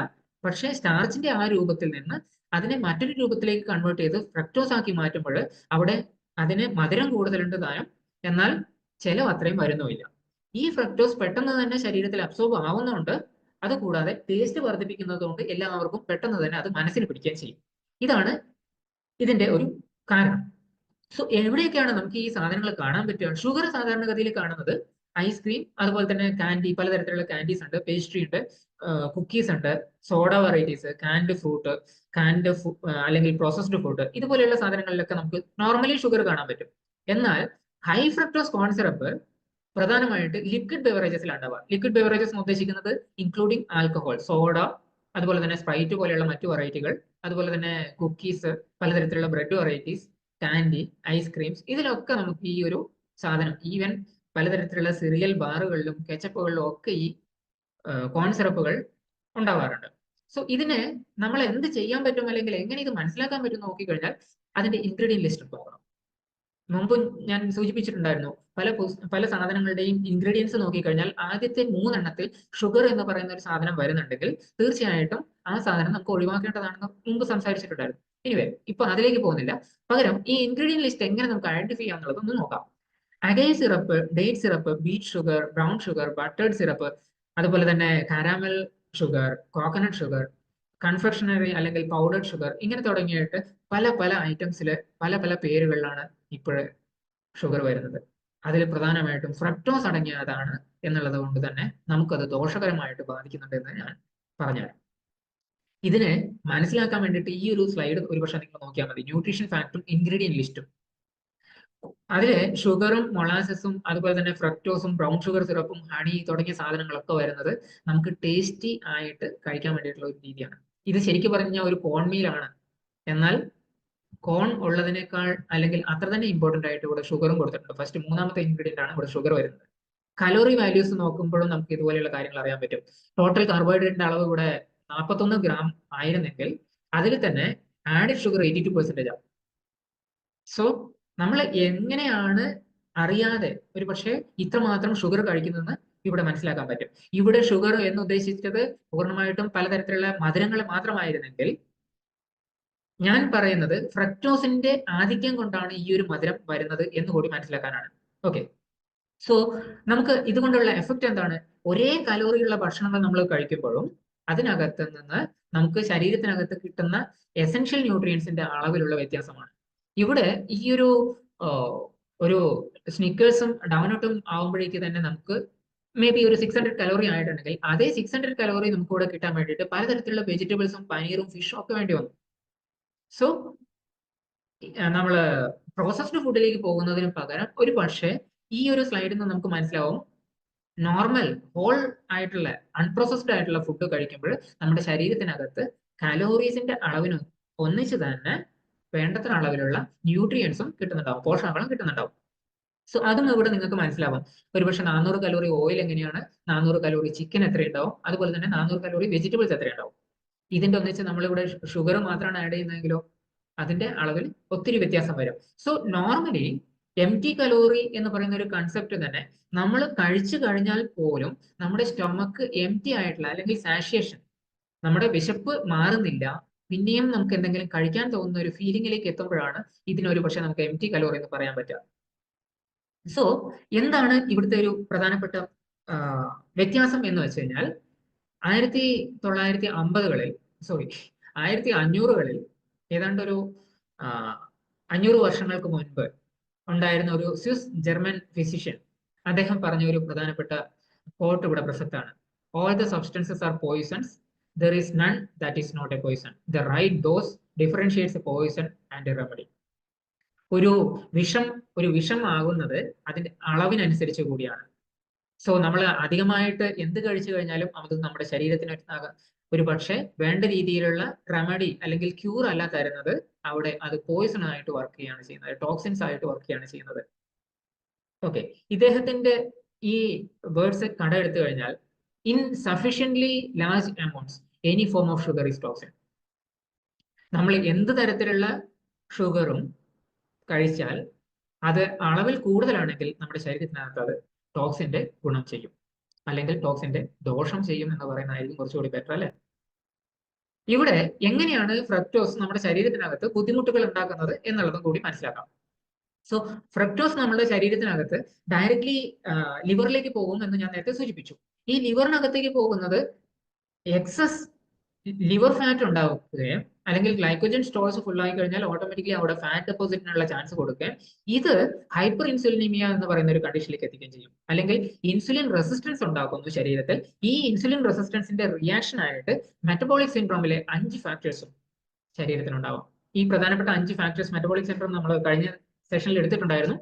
പക്ഷേ സ്റ്റാർച്ചിന്റെ ആ രൂപത്തിൽ നിന്ന് അതിനെ മറ്റൊരു രൂപത്തിലേക്ക് കൺവേർട്ട് ചെയ്ത് ഫ്രക്ടോസ് ആക്കി മാറ്റുമ്പോൾ അവിടെ അതിന് മധുരം കൂടുതലുണ്ട് താരം എന്നാൽ ചെലവ് അത്രയും വരുന്നുമില്ല. ഈ ഫ്രക്ടോസ് പെട്ടെന്ന് തന്നെ ശരീരത്തിൽ അബ്സോർബ് ആവുന്നുണ്ട്. അതുകൂടാതെ ടേസ്റ്റ് വർദ്ധിപ്പിക്കുന്നതുകൊണ്ട് എല്ലാവർക്കും പെട്ടെന്ന് തന്നെ അത് മനസ്സിൽ പിടിക്കുകയും ചെയ്യും. ഇതാണ് ഇതിന്റെ ഒരു കാരണം. സോ എവിടെയൊക്കെയാണ് നമുക്ക് ഈ സാധനങ്ങൾ കാണാൻ പറ്റുക? ഷുഗർ സാധാരണഗതിയിൽ കാണുന്നത് ഐസ്ക്രീം അതുപോലെ തന്നെ കാൻഡി പലതരത്തിലുള്ള കാൻഡീസ് ഉണ്ട് പേസ്ട്രി ഉണ്ട് കുക്കീസ് ഉണ്ട് soda varieties canned fruit canned അല്ലെങ്കിൽ പ്രോസസ്ഡ് ഫുഡ് ഇതുപോലെയുള്ള സാധനങ്ങളിലൊക്കെ നമുക്ക് നോർമലി ഷുഗർ കാണാൻ പറ്റും. എന്നാൽ ഹൈ ഫ്രക്ടോസ് കോൺ സിറപ്പ് പ്രധാനമായിട്ട് ലിക്വിഡ് ബെവറേജസിലാണ് ഉണ്ടാവുക. ലിക്വിഡ് ബെവറേജസ് എന്ന് ഉദ്ദേശിക്കുന്നത് ഇൻക്ലൂഡിങ് ആൽക്കഹോൾ സോഡ അതുപോലെ തന്നെ സ്പ്രൈറ്റ് പോലെയുള്ള മറ്റു വെറൈറ്റികൾ അതുപോലെ തന്നെ കുക്കീസ് പലതരത്തിലുള്ള ബ്രെഡ് വെറൈറ്റീസ് കാൻഡി ഐസ്ക്രീംസ് ഇതിലൊക്കെ നമുക്ക് ഈ ഒരു സാധനം ഈവൻ പലതരത്തിലുള്ള സിറിയൽ ബാറുകളിലും കെച്ചപ്പുകളിലും ഒക്കെ ഈ കോൺ സിറപ്പുകൾ ഉണ്ടാവാറുണ്ട്. സോ ഇതിന് നമ്മൾ എന്ത് ചെയ്യാൻ പറ്റും അല്ലെങ്കിൽ എങ്ങനെ ഇത് മനസ്സിലാക്കാൻ പറ്റും നോക്കിക്കഴിഞ്ഞാൽ അതിന്റെ ഇൻഗ്രീഡിയൻ ലിസ്റ്റ് പോകണം മുമ്പ് ഞാൻ സൂചിപ്പിച്ചിട്ടുണ്ടായിരുന്നു പല പല സാധനങ്ങളുടെയും ഇൻഗ്രീഡിയൻസ് നോക്കിക്കഴിഞ്ഞാൽ ആദ്യത്തെ മൂന്നെണ്ണത്തിൽ ഷുഗർ എന്ന് പറയുന്ന ഒരു സാധനം വരുന്നുണ്ടെങ്കിൽ തീർച്ചയായിട്ടും ആ സാധനം നമുക്ക് ഒഴിവാക്കേണ്ടതാണെന്ന് മുമ്പ് സംസാരിച്ചിട്ടുണ്ടായിരുന്നു. എനിവേ ഇപ്പൊ അതിലേക്ക് പോകുന്നില്ല. പകരം ഈ ഇൻഗ്രീഡിയൻ ലിസ്റ്റ് എങ്ങനെ നമുക്ക് ഐഡന്റിഫൈ ചെയ്യാന്നുള്ളത് ഒന്ന് നോക്കാം. Agave syrup date syrup beet sugar brown sugar buttered syrup അതുപോലെ തന്നെ caramel sugar coconut sugar confectionery അല്ലെങ്കിൽ പൗഡർഡ് ഷുഗർ ഇങ്ങനെ തുടങ്ങിയിട്ട് പല പല ഐറ്റംസിൽ പല പല പേരുകളിലാണ് ഇപ്പോൾ ഷുഗർ വരുന്നത്. അതിൽ പ്രധാനമായിട്ടും ഫ്രക്ടോസ് അടങ്ങിയതാണ് എന്നുള്ളത് കൊണ്ട് തന്നെ നമുക്കത് ദോഷകരമായിട്ട് ബാധിക്കുന്നുണ്ട് എന്ന് ഞാൻ പറഞ്ഞുതരാം. ഇതിനെ മനസ്സിലാക്കാൻ വേണ്ടിയിട്ട് ഈ ഒരു സ്ലൈഡ് ഒരുപക്ഷെ നിങ്ങൾ നോക്കിയാൽ മതി. ന്യൂട്രീഷൻ ഫാക്ടറും ഇൻഗ്രീഡിയൻ ലിസ്റ്റും. അതിൽ ഷുഗറും മൊളാസസും അതുപോലെ തന്നെ ഫ്രക്ടോസും ബ്രൗൺ ഷുഗർ സിറപ്പും ഹണി തുടങ്ങിയ സാധനങ്ങളൊക്കെ വരുന്നത് നമുക്ക് ടേസ്റ്റി ആയിട്ട് കഴിക്കാൻ വേണ്ടിയിട്ടുള്ള ഒരു രീതിയാണ്. ഇത് ശരിക്കും പറഞ്ഞാൽ ഒരു കോൺ മീലാണ് എന്നാൽ കോൺ ഉള്ളതിനേക്കാൾ അല്ലെങ്കിൽ അത്ര തന്നെ ഇമ്പോർട്ടന്റ് ആയിട്ട് ഇവിടെ ഷുഗറും കൊടുത്തിട്ടുണ്ട്. ഫസ്റ്റ് മൂന്നാമത്തെ ഇൻഗ്രീഡിയന്റ് ആണ് ഇവിടെ ഷുഗർ വരുന്നത്. കലോറി വാല്യൂസ് നോക്കുമ്പോഴും നമുക്ക് ഇതുപോലെയുള്ള കാര്യങ്ങൾ അറിയാൻ പറ്റും. ടോട്ടൽ കാർബോഹൈഡ്രേറ്റിന്റെ അളവ് ഇവിടെ നാൽപ്പത്തൊന്ന് ഗ്രാം ആയിരുന്നെങ്കിൽ അതിൽ തന്നെ added sugar eighty two percentage ആണ്. സോ നമ്മൾ എങ്ങനെയാണ് അറിയാതെ ഒരു പക്ഷേ ഇത്രമാത്രം ഷുഗർ കഴിക്കുന്നതെന്ന് ഇവിടെ മനസ്സിലാക്കാൻ പറ്റും. ഇവിടെ ഷുഗർ എന്ന് ഉദ്ദേശിച്ചത് പൂർണമായിട്ടും പലതരത്തിലുള്ള മധുരങ്ങൾ മാത്രമായിരുന്നെങ്കിൽ ഞാൻ പറയുന്നത് ഫ്രക്ടോസിന്റെ ആധിക്യം കൊണ്ടാണ് ഈ ഒരു മധുരം വരുന്നത് എന്ന് കൂടി മനസ്സിലാക്കാനാണ്. ഓക്കെ സോ നമുക്ക് ഇതുകൊണ്ടുള്ള എഫക്റ്റ് എന്താണ്? ഒരേ കലോറിയുള്ള ഭക്ഷണങ്ങൾ നമ്മൾ കഴിക്കുമ്പോഴും അതിനകത്ത് നിന്ന് നമുക്ക് ശരീരത്തിനകത്ത് കിട്ടുന്ന എസെൻഷ്യൽ ന്യൂട്രിയൻസിന്റെ അളവിലുള്ള വ്യത്യാസമാണ്. ഇവിടെ ഈ ഒരു ഒരു സ്നിക്കേഴ്സും ഡൗണട്ടും ആകുമ്പോഴേക്ക് തന്നെ നമുക്ക് മേ ബി ഒരു സിക്സ് ഹൺഡ്രഡ് കലോറി ആയിട്ടുണ്ടെങ്കിൽ അതേ സിക്സ് ഹൺഡ്രഡ് കലോറി നമുക്ക് ഇവിടെ കിട്ടാൻ വേണ്ടിയിട്ട് പലതരത്തിലുള്ള വെജിറ്റബിൾസും പനീറും ഫിഷും ഒക്കെ വേണ്ടി വന്നു. സോ നമ്മൾ പ്രോസസ്ഡ് ഫുഡിലേക്ക് പോകുന്നതിന് പകരം ഒരു പക്ഷേ ഈ ഒരു സ്ലൈഡിൽ നിന്ന് നമുക്ക് മനസ്സിലാവും. നോർമൽ ഹോൾ ആയിട്ടുള്ള അൺപ്രോസസ്ഡ് ആയിട്ടുള്ള ഫുഡ് കഴിക്കുമ്പോൾ നമ്മുടെ ശരീരത്തിനകത്ത് കലോറീസിന്റെ അളവിന് ഒന്നിച്ച് തന്നെ വേണ്ടത്ര അളവിലുള്ള ന്യൂട്രിയൻസും കിട്ടുന്നുണ്ടാവും പോഷകങ്ങളും കിട്ടുന്നുണ്ടാവും. സോ അതും ഇവിടെ നിങ്ങൾക്ക് മനസ്സിലാവും. ഒരുപക്ഷെ നാനൂറ് കലോറി ഓയിൽ എങ്ങനെയാണ്? നാനൂറ് കലോറി ചിക്കൻ എത്ര ഉണ്ടാവും അതുപോലെ തന്നെ നാനൂറ് കലോറി വെജിറ്റബിൾസ് എത്ര ഉണ്ടാവും ഇതിന്റെ ഒന്നിച്ച് നമ്മളിവിടെ ഷുഗർ മാത്രമാണ് ആഡ് ചെയ്യുന്നതെങ്കിലോ അതിന്റെ അളവിൽ ഒത്തിരി വ്യത്യാസം വരും. So normally M T calorie എന്ന് പറയുന്ന ഒരു കൺസെപ്റ്റ് തന്നെ നമ്മൾ കഴിച്ചു കഴിഞ്ഞാൽ പോലും നമ്മുടെ സ്റ്റൊമക്ക് എം ടി ആയിട്ടുള്ള അല്ലെങ്കിൽ സാഷിയേഷൻ നമ്മുടെ വിശപ്പ് മാറുന്നില്ല പിന്നെയും നമുക്ക് എന്തെങ്കിലും കഴിക്കാൻ തോന്നുന്ന ഒരു ഫീലിംഗിലേക്ക് എത്തുമ്പോഴാണ് ഇതിനൊരു പക്ഷെ നമുക്ക് എം ടി കലോറി എന്ന് പറയാൻ പറ്റുക. സോ എന്താണ് ഇവിടുത്തെ ഒരു പ്രധാനപ്പെട്ട വ്യത്യാസം എന്ന് വെച്ച് കഴിഞ്ഞാൽ ആയിരത്തി തൊള്ളായിരത്തി അമ്പതുകളിൽ സോറി ആയിരത്തി അഞ്ഞൂറുകളിൽ ഏതാണ്ട് ഒരു അഞ്ഞൂറ് വർഷങ്ങൾക്ക് മുൻപ് ഉണ്ടായിരുന്ന ഒരു സ്വിസ് ജർമ്മൻ ഫിസിഷ്യൻ അദ്ദേഹം പറഞ്ഞ ഒരു പ്രധാനപ്പെട്ട കോട്ട് ഇവിടെ പ്രസക്താണ് all the substances are poisons there is none that is not a poison. The right dose differentiates a poison and a remedy. ഒരു വിഷം ഒരു വിഷം ആകുന്നത് അതിന്റെ അളവിനനുസരിച്ച് കൂടിയാണ്. സോ നമ്മൾ അധികമായിട്ട് എന്ത് കഴിച്ചു കഴിഞ്ഞാലും അത് നമ്മുടെ ശരീരത്തിന് ഒരു പക്ഷേ വേണ്ട രീതിയിലുള്ള റെമഡി അല്ലെങ്കിൽ ക്യൂർ അല്ല തരുന്നത്. അവിടെ അത് പോയിസൺ ആയിട്ട് വർക്ക് ചെയ്യാണ് ചെയ്യുന്നത്. ടോക്സിൻസ് ആയിട്ട് വർക്ക് ചെയ്യാണ് ചെയ്യുന്നത്. ഓക്കെ ഇദ്ദേഹത്തിന്റെ ഈ വേർഡ്സ് കടമെടുത്തു കഴിഞ്ഞാൽ in sufficiently large amounts any form of sugar is toxic. നമ്മൾ എന്ത് തരത്തിലുള്ള ഷുഗറും കഴിച്ചാൽ അത് അളവിൽ കൂടുതലാണെങ്കിൽ നമ്മുടെ ശരീരത്തിനകത്ത് അത് ടോക്സിന്റെ ഗുണം ചെയ്യും. അല്ലെങ്കിൽ ടോക്സിന്റെ ദോഷം ചെയ്യും എന്ന് പറയുന്നതായിരിക്കും കുറച്ചുകൂടി ബെറ്റർ അല്ലെ? ഇവിടെ എങ്ങനെയാണ് ഫ്രക്ടോസ് നമ്മുടെ ശരീരത്തിനകത്ത് ബുദ്ധിമുട്ടുകൾ ഉണ്ടാക്കുന്നത് എന്നുള്ളതും കൂടി മനസ്സിലാക്കാം. സോ ഫ്രക്ടോസ് നമ്മുടെ ശരീരത്തിനകത്ത് ഡയറക്ട്ലി ലിവറിലേക്ക് പോകും എന്ന് ഞാൻ നേരത്തെ സൂചിപ്പിച്ചു. ഈ ലിവറിനകത്തേക്ക് പോകുന്നത് എക്സസ് ലിവർ ഫാറ്റ് ഉണ്ടാവുകയും അല്ലെങ്കിൽ ഗ്ലൈക്കോജൻ സ്റ്റോഴ്സ് ഫുൾ ആയി കഴിഞ്ഞാൽ ഓട്ടോമാറ്റിക്കലി അവിടെ ഫാറ്റ് ഡെപ്പോസിറ്റിനുള്ള ചാൻസ് കൊടുക്കുകയും ഇത് ഹൈപ്പർ ഇൻസുലിനിമിയ എന്ന് പറയുന്ന ഒരു കണ്ടീഷനിലേക്ക് എത്തിക്കുകയും ചെയ്യും. അല്ലെങ്കിൽ ഇൻസുലിൻ റെസിസ്റ്റൻസ് ഉണ്ടാക്കുന്നു ശരീരത്തിൽ. ഈ ഇൻസുലിൻ റെസിസ്റ്റൻസിന്റെ റിയാക്ഷൻ ആയിട്ട് മെറ്റബോളിക് സിൻഡ്രോമിലെ അഞ്ച് ഫാക്ടേഴ്സും ശരീരത്തിനുണ്ടാവും. ഈ പ്രധാനപ്പെട്ട അഞ്ച് ഫാക്ടേഴ്സ് മെറ്റബോളിക് സിൻഡ്രോം നമ്മൾ കഴിഞ്ഞ സെഷനിൽ എടുത്തിട്ടുണ്ടായിരുന്നു.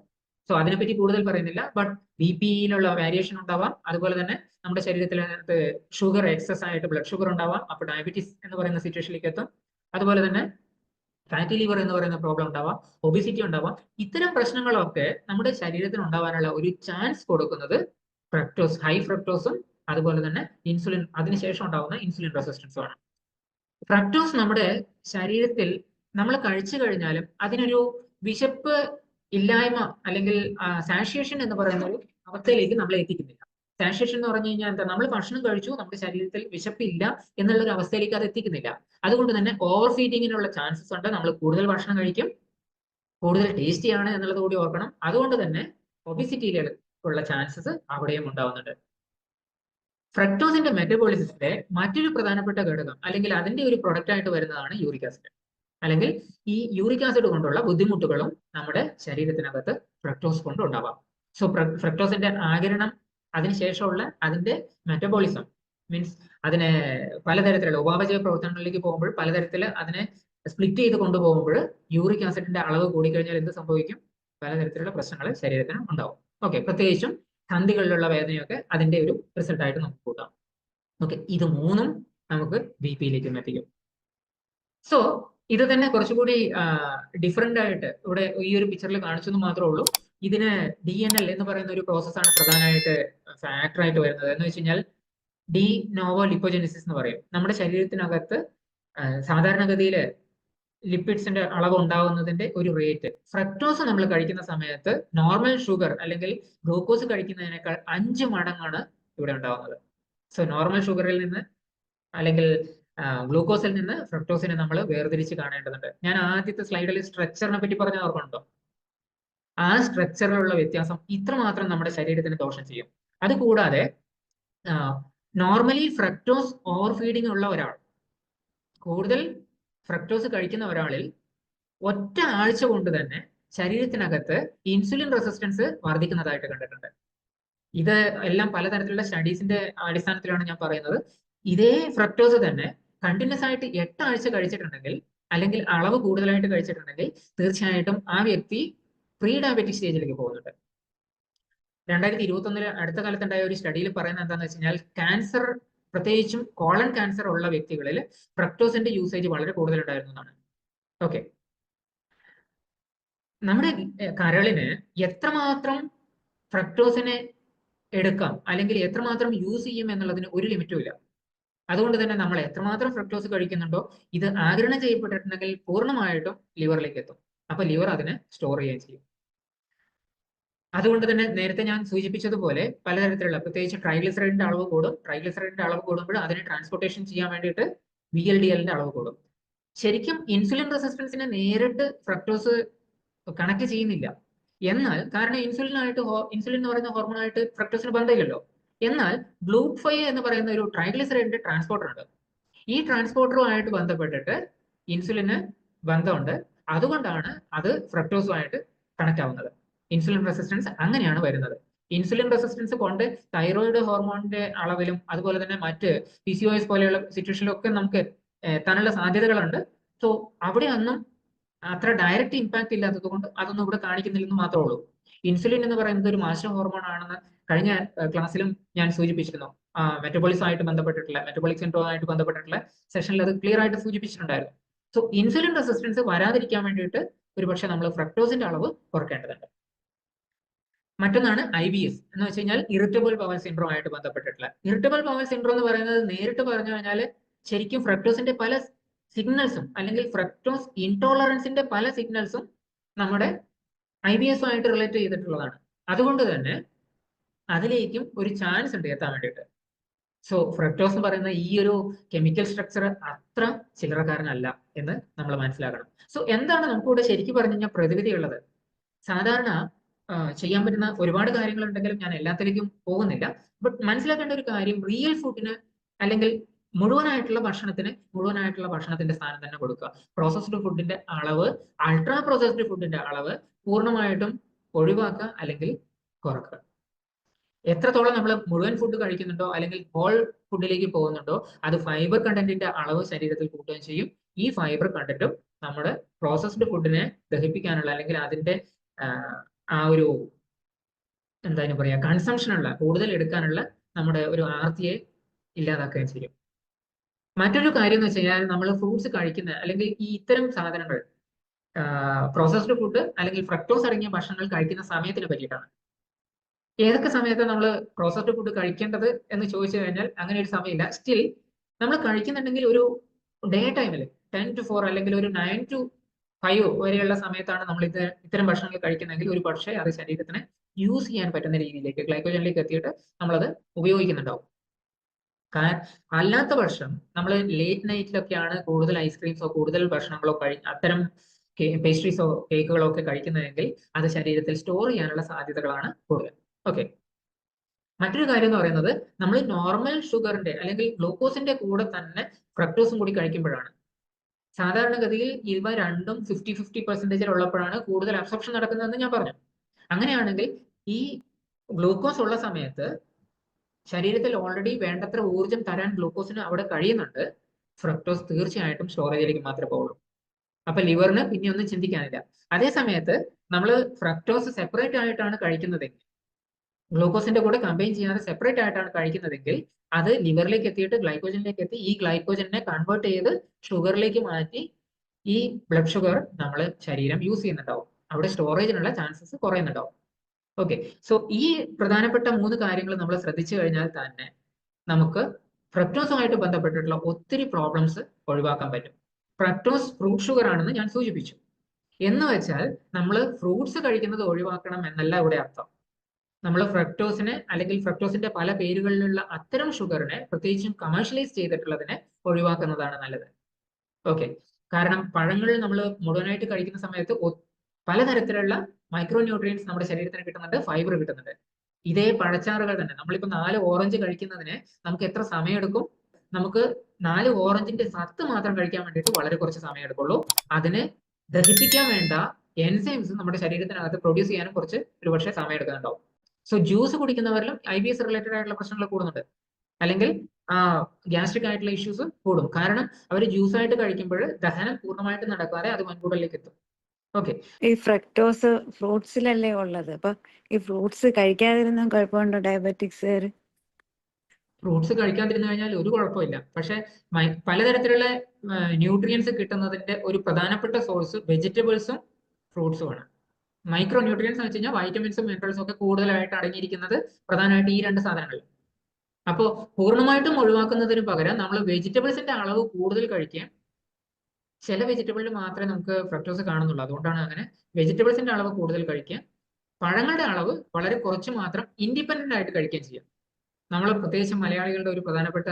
സോ അതിനെപ്പറ്റി കൂടുതൽ പറയുന്നില്ല. ബട്ട് ബി പിയിലുള്ള വേരിയേഷൻ ഉണ്ടാവാം. അതുപോലെ തന്നെ നമ്മുടെ ശരീരത്തിനകത്ത് ഷുഗർ എക്സസ് ആയിട്ട് ബ്ലഡ് ഷുഗർ ഉണ്ടാവാം. അപ്പോൾ ഡയബറ്റീസ് എന്ന് പറയുന്ന സിറ്റുവേഷനിലേക്ക് എത്തും. അതുപോലെ തന്നെ ഫാറ്റി ലിവർ എന്ന് പറയുന്ന പ്രോബ്ലം ഉണ്ടാവാം. ഒബിസിറ്റി ഉണ്ടാവാം. ഇത്തരം പ്രശ്നങ്ങളൊക്കെ നമ്മുടെ ശരീരത്തിന് ഉണ്ടാവാനുള്ള ഒരു ചാൻസ് കൊടുക്കുന്നത് ഫ്രക്ടോസ് ഹൈ ഫ്രക്ടോസും അതുപോലെ തന്നെ ഇൻസുലിൻ അതിനുശേഷം ഉണ്ടാവുന്ന ഇൻസുലിൻ റെസിസ്റ്റൻസും ആണ്. ഫ്രക്ടോസ് നമ്മുടെ ശരീരത്തിൽ നമ്മൾ കഴിച്ചു കഴിഞ്ഞാലും അതിനൊരു വിശപ്പ് ഇല്ലായ്മ അല്ലെങ്കിൽ സാഷ്യേഷൻ എന്ന് പറയുന്ന ഒരു അവസ്ഥയിലേക്ക് നമ്മളെ എത്തിക്കുന്നില്ല. സാഷ്യേഷൻ എന്ന് പറഞ്ഞു കഴിഞ്ഞാൽ എന്താ? നമ്മൾ ഭക്ഷണം കഴിച്ചു നമ്മുടെ ശരീരത്തിൽ വിശപ്പില്ല എന്നുള്ള ഒരു അവസ്ഥയിലേക്ക് അത് എത്തിക്കുന്നില്ല. അതുകൊണ്ട് തന്നെ ഓവർ ഫീഡിങ്ങിനുള്ള ചാൻസസ് ഉണ്ട്. നമ്മൾ കൂടുതൽ ഭക്ഷണം കഴിക്കും കൂടുതൽ ടേസ്റ്റി ആണ് എന്നുള്ളത് കൂടി ഓർക്കണം. അതുകൊണ്ട് തന്നെ ഒബിസിറ്റിയിലുള്ള ചാൻസസ് അവിടെയും ഉണ്ടാവുന്നുണ്ട്. ഫ്രക്ടോസിന്റെ മെറ്റബോളിസിന്റെ മറ്റൊരു പ്രധാനപ്പെട്ട ഘടകം അല്ലെങ്കിൽ അതിന്റെ ഒരു പ്രൊഡക്റ്റ് ആയിട്ട് വരുന്നതാണ് യൂറിക് ആസിഡ് അല്ലെങ്കിൽ ഈ യൂറിക് ആസിഡ് കൊണ്ടുള്ള ബുദ്ധിമുട്ടുകളും നമ്മുടെ ശരീരത്തിനകത്ത് ഫ്രക്ടോസ് കൊണ്ട് ഉണ്ടാവാം. സോ ഫ്രക്ടോസിന്റെ ആകിരണം അതിനുശേഷമുള്ള അതിന്റെ മെറ്റബോളിസം മീൻസ് അതിനെ പലതരത്തിലുള്ള ഉപാപചയ പ്രവർത്തനങ്ങളിലേക്ക് പോകുമ്പോൾ പലതരത്തിൽ അതിനെ സ്പ്ലിറ്റ് ചെയ്ത് കൊണ്ടുപോകുമ്പോൾ യൂറിക് ആസിഡിന്റെ അളവ് കൂടിക്കഴിഞ്ഞാൽ എന്ത് സംഭവിക്കും? പലതരത്തിലുള്ള പ്രശ്നങ്ങൾ ശരീരത്തിന് ഉണ്ടാവും. ഓക്കെ പ്രത്യേകിച്ചും സന്ധികളിലുള്ള വേദനയൊക്കെ അതിന്റെ ഒരു റിസൾട്ട് ആയിട്ട് നമുക്ക് കൂട്ടാം. ഓക്കെ ഇത് മൂന്നും നമുക്ക് ബി പിയിലേക്കും എത്തിക്കും. സോ ഇത് തന്നെ കുറച്ചുകൂടി ഡിഫറെന്റ് ആയിട്ട് ഇവിടെ ഈ ഒരു പിക്ചറിൽ കാണിച്ചെന്ന് മാത്രമേ ഉള്ളൂ. ഇതിന് ഡി എൻ എൽ എന്ന് പറയുന്ന ഒരു പ്രോസസ്സാണ് പ്രധാനമായിട്ട് ഫാക്ടർ ആയിട്ട് വരുന്നത്. എന്ന് വെച്ച് കഴിഞ്ഞാൽ ഡി നോവോ ലിപ്പോജെനിസിസ് എന്ന് പറയും. നമ്മുടെ ശരീരത്തിനകത്ത് സാധാരണഗതിയിൽ ലിപ്പിഡ്സിന്റെ അളവ് ഉണ്ടാകുന്നതിന്റെ ഒരു റേറ്റ് ഫ്രക്ടോസ് നമ്മൾ കഴിക്കുന്ന സമയത്ത് നോർമൽ ഷുഗർ അല്ലെങ്കിൽ ഗ്ലൂക്കോസ് കഴിക്കുന്നതിനേക്കാൾ അഞ്ച് മടങ്ങാണ് ഇവിടെ ഉണ്ടാകുന്നത് സോ നോർമൽ ഷുഗറിൽ നിന്ന് അല്ലെങ്കിൽ ഗ്ലൂക്കോസിൽ നിന്ന് ഫ്രക്ടോസിനെ നമ്മൾ വേർതിരിച്ച് കാണേണ്ടതുണ്ട്. ഞാൻ ആദ്യത്തെ സ്ലൈഡിൽ സ്ട്രക്ചറിനെ പറ്റി പറഞ്ഞ ഓർമ്മയുണ്ടോ? ആ സ്ട്രക്ചറിലുള്ള വ്യത്യാസം ഇത്രമാത്രം നമ്മുടെ ശരീരത്തിന് ദോഷം ചെയ്യും. അതുകൂടാതെ നോർമലി ഫ്രക്ടോസ് ഓവർ ഫീഡിംഗ് ഉള്ള ഒരാൾ കൂടുതൽ ഫ്രക്ടോസ് കഴിക്കുന്ന ഒരാളിൽ ഒറ്റ ആഴ്ച കൊണ്ട് തന്നെ ശരീരത്തിനകത്ത് ഇൻസുലിൻ റെസിസ്റ്റൻസ് വർദ്ധിക്കുന്നതായിട്ട് കണ്ടിട്ടുണ്ട്. ഇത് എല്ലാം പലതരത്തിലുള്ള സ്റ്റഡീസിന്റെ അടിസ്ഥാനത്തിലാണ് ഞാൻ പറയുന്നത്. ഇതേ ഫ്രക്ടോസ് തന്നെ കണ്ടിന്യൂസ് ആയിട്ട് എട്ട് ആഴ്ച കഴിച്ചിട്ടുണ്ടെങ്കിൽ അല്ലെങ്കിൽ അളവ് കൂടുതലായിട്ട് കഴിച്ചിട്ടുണ്ടെങ്കിൽ തീർച്ചയായിട്ടും ആ വ്യക്തി പ്രീ ഡയബറ്റിക് സ്റ്റേജിലേക്ക് പോകുന്നുണ്ട്. രണ്ടായിരത്തി ഇരുപത്തി ഒന്നിൽ അടുത്ത കാലത്തുണ്ടായ ഒരു സ്റ്റഡിയിൽ പറയുന്നത് എന്താണെന്ന് വെച്ച് കഴിഞ്ഞാൽ ക്യാൻസർ പ്രത്യേകിച്ചും കോളൻ ക്യാൻസർ ഉള്ള വ്യക്തികളിൽ ഫ്രക്ടോസിന്റെ യൂസേജ് വളരെ കൂടുതലുണ്ടായിരുന്നു എന്നാണ്. ഓക്കെ നമ്മുടെ കരളിന് എത്രമാത്രം ഫ്രക്ടോസിനെ എടുക്കാം അല്ലെങ്കിൽ എത്രമാത്രം യൂസ് ചെയ്യും എന്നുള്ളതിന് ഒരു ലിമിറ്റും ഇല്ല. അതുകൊണ്ട് തന്നെ നമ്മൾ എത്രമാത്രം ഫ്രക്ടോസ് കഴിക്കുന്നുണ്ടോ ഇത് ആഗിരണം ചെയ്യപ്പെട്ടിട്ടുണ്ടെങ്കിൽ പൂർണമായിട്ടും ലിവറിലേക്ക് എത്തും അപ്പൊ ലിവർ അതിനെ സ്റ്റോർ ചെയ്യുകയും ചെയ്യും. അതുകൊണ്ട് തന്നെ നേരത്തെ ഞാൻ സൂചിപ്പിച്ചതുപോലെ പലതരത്തിലുള്ള പ്രത്യേകിച്ച് ട്രൈഗ്ലിസറൈഡിന്റെ അളവ് കൂടും. ട്രൈഗ്ലിസറൈഡിന്റെ അളവ് കൂടുമ്പോൾ അതിനെ ട്രാൻസ്പോർട്ടേഷൻ ചെയ്യാൻ വേണ്ടിയിട്ട് വി എൽ ഡി എല്ലിന്റെ അളവ് കൂടും. ശരിക്കും ഇൻസുലിൻ റെസിസ്റ്റൻസിനെ നേരിട്ട് ഫ്രക്ടോസ് കണക്ട് ചെയ്യുന്നില്ല. എന്നാൽ കാരണം ഇൻസുലിനായിട്ട് ഇൻസുലിൻ എന്ന് പറയുന്ന ഹോർമോണായിട്ട് ഫ്രക്ടോസിന് ബന്ധമില്ലല്ലോ. എന്നാൽ ഗ്ലൂക്കോഫൈ എന്ന് പറയുന്ന ഒരു ട്രൈഗ്ലിസറൈഡിന്റെ ട്രാൻസ്പോർട്ടർ ഉണ്ട്. ഈ ട്രാൻസ്പോർട്ടറുമായിട്ട് ബന്ധപ്പെട്ടിട്ട് ഇൻസുലിന് ബന്ധമുണ്ട്. അതുകൊണ്ടാണ് അത് ഫ്രക്ടോസുമായിട്ട് കണക്ട് ആവുന്നത്. ഇൻസുലിൻ റെസിസ്റ്റൻസ് അങ്ങനെയാണ് വരുന്നത്. ഇൻസുലിൻ റെസിസ്റ്റൻസ് കൊണ്ട് തൈറോയിഡ് ഹോർമോണിന്റെ അളവിലും അതുപോലെ തന്നെ മറ്റ് പി സി ഒ എസ് പോലെയുള്ള സിറ്റുവേഷനിലൊക്കെ നമുക്ക് എത്താനുള്ള സാധ്യതകളുണ്ട്. സോ അവിടെ ഒന്നും അത്ര ഡയറക്റ്റ് ഇമ്പാക്ട് ഇല്ലാത്തത് കൊണ്ട് അതൊന്നും ഇവിടെ കാണിക്കുന്നില്ലെന്ന് മാത്രമേ ഉള്ളൂ. ഇൻസുലിൻ എന്ന് പറയുന്നത് ഒരു മാസ്റ്റർ ഹോർമോൺ ആണെന്ന് കഴിഞ്ഞ ക്ലാസ്സിലും ഞാൻ സൂചിപ്പിച്ചിരുന്നു. മെറ്റബോളിസം ആയിട്ട് ബന്ധപ്പെട്ടിട്ടുള്ള മെറ്റബോളിക് സെൻട്രോ ആയിട്ട് ബന്ധപ്പെട്ടിട്ടുള്ള സെഷനിൽ അത് ക്ലിയർ ആയിട്ട് സൂചിപ്പിച്ചിട്ടുണ്ടായിരുന്നു. സോ ഇൻസുലിൻ റെസിസ്റ്റൻസ് വരാതിരിക്കാൻ വേണ്ടിയിട്ട് ഒരുപക്ഷെ നമ്മൾ ഫ്രക്ടോസിന്റെ അളവ് കുറക്കേണ്ടതുണ്ട്. മറ്റൊന്നാണ് ഐ ബി എസ് എന്ന് വെച്ച് കഴിഞ്ഞാൽ ഇറിറ്റബിൾ പവർ സിൻഡ്രോം ആയിട്ട് ബന്ധപ്പെട്ടിട്ടുള്ള. ഇറിറ്റബിൾ പവർ സിൻഡ്രോ എന്ന് പറയുന്നത് നേരിട്ട് പറഞ്ഞു കഴിഞ്ഞാൽ ശരിക്കും ഫ്രക്ടോസിന്റെ പല സിഗ്നൽസും അല്ലെങ്കിൽ ഫ്രക്ടോസ് ഇൻടോളറൻസിന്റെ പല സിഗ്നൽസും നമ്മുടെ ഐ ബി എസ് ആയിട്ട് റിലേറ്റ് ചെയ്തിട്ടുള്ളതാണ്. അതുകൊണ്ട് തന്നെ അതിലേക്കും ഒരു ചാൻസ് ഉണ്ട് എത്താൻ വേണ്ടിയിട്ട്. സോ ഫ്രക്ടോസ് എന്ന് പറയുന്ന ഈ ഒരു കെമിക്കൽ സ്ട്രക്ചർ അത്ര ചില്ലറക്കാരനല്ല എന്ന് നമ്മൾ മനസ്സിലാക്കണം. സോ എന്താണ് നമുക്കിവിടെ ശരിക്കും പറഞ്ഞു കഴിഞ്ഞാൽ പ്രതിവിധി ഉള്ളത്? സാധാരണ ചെയ്യാൻ പറ്റുന്ന ഒരുപാട് കാര്യങ്ങൾ ഉണ്ടെങ്കിലും ഞാൻ എല്ലാത്തിലേക്കും പോകുന്നില്ല. ബട്ട് മനസ്സിലാക്കേണ്ട ഒരു കാര്യം റിയൽ ഫുഡിന് അല്ലെങ്കിൽ മുഴുവനായിട്ടുള്ള ഭക്ഷണത്തിന് മുഴുവനായിട്ടുള്ള ഭക്ഷണത്തിന്റെ സ്ഥാനം തന്നെ കൊടുക്കുക. പ്രോസസ്ഡ് ഫുഡിന്റെ അളവ് അൾട്രാ പ്രോസസ്ഡ് ഫുഡിന്റെ അളവ് പൂർണമായിട്ടും ഒഴിവാക്കുക അല്ലെങ്കിൽ കുറക്കുക. എത്രത്തോളം നമ്മൾ മുഴുവൻ ഫുഡ് കഴിക്കുന്നുണ്ടോ അല്ലെങ്കിൽ ഹോൾ ഫുഡിലേക്ക് പോകുന്നുണ്ടോ അത് ഫൈബർ കണ്ടന്റിന്റെ അളവ് ശരീരത്തിൽ കൂട്ടുകയും ചെയ്യും. ഈ ഫൈബർ കണ്ടന്റും നമ്മുടെ പ്രോസസ്ഡ് ഫുഡിനെ ദഹിപ്പിക്കാനുള്ള അല്ലെങ്കിൽ അതിന്റെ ആ ഒരു എന്താ പറയാ കൺസംഷനുള്ള കൂടുതൽ എടുക്കാനുള്ള നമ്മുടെ ഒരു ആർത്തിയെ ഇല്ലാതാക്കുകയും ചെയ്യും. മറ്റൊരു കാര്യം എന്ന് വെച്ച് കഴിഞ്ഞാൽ നമ്മൾ ഫ്രൂട്ട്സ് കഴിക്കുന്ന അല്ലെങ്കിൽ ഈ ഇത്തരം സാധനങ്ങൾ പ്രോസസ്ഡ് ഫുഡ് അല്ലെങ്കിൽ ഫ്രക്ടോസ് അടങ്ങിയ ഭക്ഷണങ്ങൾ കഴിക്കുന്ന സമയത്തിനെ പറ്റിയിട്ടാണ്. ഏതൊക്കെ സമയത്ത് നമ്മൾ പ്രോസസ്ഡ് ഫുഡ് കഴിക്കേണ്ടത് എന്ന് ചോദിച്ചു കഴിഞ്ഞാൽ അങ്ങനെ ഒരു സമയമില്ല. സ്റ്റിൽ നമ്മൾ കഴിക്കുന്നുണ്ടെങ്കിൽ ഒരു ഡേ ടൈമിൽ ടെൻ ടു ഫോർ അല്ലെങ്കിൽ ഒരു നയൻ ടു ഫൈവ് വരെയുള്ള സമയത്താണ് നമ്മൾ ഇത് ഇത്തരം ഭക്ഷണങ്ങൾ കഴിക്കുന്നതെങ്കിൽ ഒരു പക്ഷേ അത് ശരീരത്തിന് യൂസ് ചെയ്യാൻ പറ്റുന്ന രീതിയിലേക്ക് ഗ്ലൈക്കോജനിലേക്ക് എത്തിയിട്ട് നമ്മളത് ഉപയോഗിക്കുന്നുണ്ടാവും. അല്ലാത്ത പക്ഷം നമ്മൾ ലേറ്റ് നൈറ്റിലൊക്കെയാണ് കൂടുതൽ ഐസ്ക്രീംസോ കൂടുതൽ ഭക്ഷണങ്ങളോ കഴി അത്തരം പേസ്ട്രീസോ കേക്കുകളോ ഒക്കെ കഴിക്കുന്നതെങ്കിൽ അത് ശരീരത്തിൽ സ്റ്റോർ ചെയ്യാനുള്ള സാധ്യതകളാണ് കൂടുതൽ. ഓക്കെ മറ്റൊരു കാര്യം എന്ന് പറയുന്നത് നമ്മൾ നോർമൽ ഷുഗറിന്റെ അല്ലെങ്കിൽ ഗ്ലൂക്കോസിന്റെ കൂടെ തന്നെ ഫ്രക്ടോസും കൂടി കഴിക്കുമ്പോഴാണ്. സാധാരണഗതിയിൽ ഇവ രണ്ടും ഫിഫ്റ്റി ഫിഫ്റ്റി പെർസെന്റേജിൽ ഉള്ളപ്പോഴാണ് കൂടുതൽ അബ്സോർപ്ഷൻ നടക്കുന്നതെന്ന് ഞാൻ പറഞ്ഞു. അങ്ങനെയാണെങ്കിൽ ഈ ഗ്ലൂക്കോസ് ഉള്ള സമയത്ത് ശരീരത്തിൽ ഓൾറെഡി വേണ്ടത്ര ഊർജം തരാൻ ഗ്ലൂക്കോസിന് അവിടെ കഴിയുന്നുണ്ട്. ഫ്രക്ടോസ് തീർച്ചയായിട്ടും സ്റ്റോറേജിലേക്ക് മാത്രമേ പോകുള്ളൂ അപ്പൊ ലിവറിന് പിന്നെ ഒന്നും ചിന്തിക്കാനില്ല. അതേ സമയത്ത് നമ്മൾ ഫ്രക്ടോസ് സെപ്പറേറ്റ് ആയിട്ടാണ് കഴിക്കുന്നതെങ്കിൽ ഗ്ലൂക്കോസിന്റെ കൂടെ കമ്പൈൻ ചെയ്യാതെ സെപ്പറേറ്റ് ആയിട്ടാണ് കഴിക്കുന്നതെങ്കിൽ അത് ലിവറിലേക്ക് എത്തിയിട്ട് ഗ്ലൈക്കോജനിലേക്ക് എത്തി ഈ ഗ്ലൈക്കോജനെ കൺവേർട്ട് ചെയ്ത് ഷുഗറിലേക്ക് മാറ്റി ഈ ബ്ലഡ് ഷുഗർ നമ്മൾ ശരീരം യൂസ് ചെയ്യുന്നുണ്ടാവും. അവിടെ സ്റ്റോറേജിനുള്ള ചാൻസസ് കുറയുന്നുണ്ടാവും. ഓക്കെ സോ ഈ പ്രധാനപ്പെട്ട മൂന്ന് കാര്യങ്ങൾ നമ്മൾ ശ്രദ്ധിച്ചു കഴിഞ്ഞാൽ തന്നെ നമുക്ക് ഫ്രക്ടോസുമായിട്ട് ബന്ധപ്പെട്ടിട്ടുള്ള ഒത്തിരി പ്രോബ്ലംസ് ഒഴിവാക്കാൻ പറ്റും. ഫ്രക്ടോസ് ഫ്രൂട്ട് ഷുഗർ ആണെന്ന് ഞാൻ സൂചിപ്പിച്ചു. എന്ന് വെച്ചാൽ നമ്മൾ ഫ്രൂട്ട്സ് കഴിക്കുന്നത് ഒഴിവാക്കണം എന്നല്ല ഇവിടെ അർത്ഥം. നമ്മൾ ഫ്രക്ടോസിനെ അല്ലെങ്കിൽ ഫ്രക്ടോസിന്റെ പല പേരുകളിലുള്ള അത്തരം ഷുഗറിനെ പ്രത്യേകിച്ചും കമേഴ്ഷ്യലൈസ് ചെയ്തിട്ടുള്ളതിനെ ഒഴിവാക്കുന്നതാണ് നല്ലത്. ഓക്കെ കാരണം പഴങ്ങൾ നമ്മൾ മുഴുവനായിട്ട് കഴിക്കുന്ന സമയത്ത് പലതരത്തിലുള്ള മൈക്രോ ന്യൂട്രിയൻസ് നമ്മുടെ ശരീരത്തിന് കിട്ടുന്നുണ്ട് ഫൈബർ കിട്ടുന്നുണ്ട്. ഇതേ പഴച്ചാറുകൾ തന്നെ നമ്മളിപ്പോ നാല് ഓറഞ്ച് കഴിക്കുന്നതിന് നമുക്ക് എത്ര സമയം എടുക്കും നമുക്ക് നാല് ഓറഞ്ചിന്റെ സത്ത് മാത്രം കഴിക്കാൻ വേണ്ടിയിട്ട് വളരെ കുറച്ച് സമയം എടുക്കുള്ളൂ. അതിന് ദഹിപ്പിക്കാൻ വേണ്ട എൻസൈംസ് നമ്മുടെ ശരീരത്തിനകത്ത് പ്രൊഡ്യൂസ് ചെയ്യാനും കുറച്ച് ഒരുപക്ഷെ സമയം എടുക്കുന്നുണ്ടാവും. സോ ജ്യൂസ് കുടിക്കുന്നവരിലും ഐ ബി എസ് റിലേറ്റഡ് ആയിട്ടുള്ള പ്രശ്നങ്ങൾ കൂടുന്നുണ്ട്. അല്ലെങ്കിൽ ഗ്യാസ്ട്രിക് ആയിട്ടുള്ള ഇഷ്യൂസ് കൂടും. കാരണം അവർ ജ്യൂസ് ആയിട്ട് കഴിക്കുമ്പോൾ ദഹനം പൂർണമായിട്ട് നടക്കാതെ അത് മുൻകൂടലിലേക്ക് എത്തും. ഓക്കെ ഈ ഫ്രക്ടോസ് ഫ്രൂട്ട്സിലല്ലേ ഉള്ളത്? അപ്പൊ ഈ ഫ്രൂട്ട്സ് കഴിക്കാതിരുന്ന കുഴപ്പമുണ്ടോ ഡയബറ്റിക്സ് ഫ്രൂട്ട്സ് കഴിക്കാതിരുന്നു കഴിഞ്ഞാൽ ഒരു കുഴപ്പമില്ല. പക്ഷെ പലതരത്തിലുള്ള ന്യൂട്രിയൻസ് കിട്ടുന്നതിന്റെ ഒരു പ്രധാനപ്പെട്ട സോഴ്സ് വെജിറ്റബിൾസും ഫ്രൂട്ട്സുമാണ് മൈക്രോ ന്യൂട്രിയൻസ് എന്ന് വെച്ച് കഴിഞ്ഞാൽ വൈറ്റമിൻസും മിനറൽസും ഒക്കെ കൂടുതലായിട്ട് അടങ്ങിയിരിക്കുന്നത് പ്രധാനമായിട്ട് ഈ രണ്ട് സാധനങ്ങളിൽ അപ്പോൾ പൂർണമായിട്ടും ഒഴിവാക്കുന്നതിന് പകരം നമ്മൾ വെജിറ്റബിൾസിന്റെ അളവ് കൂടുതൽ കഴിക്കുക ചില വെജിറ്റബിളിൽ മാത്രമേ നമുക്ക് ഫ്രക്ടോസ് കാണുന്നുള്ളൂ. അതുകൊണ്ടാണ് അങ്ങനെ വെജിറ്റബിൾസിന്റെ അളവ് കൂടുതൽ കഴിക്കുക. പഴങ്ങളുടെ അളവ് വളരെ കുറച്ച് മാത്രം ഇൻഡിപെൻഡന്റ് ആയിട്ട് കഴിക്കുകയും ചെയ്യാം. നമ്മൾ പ്രത്യേകിച്ച് മലയാളികളുടെ ഒരു പ്രധാനപ്പെട്ട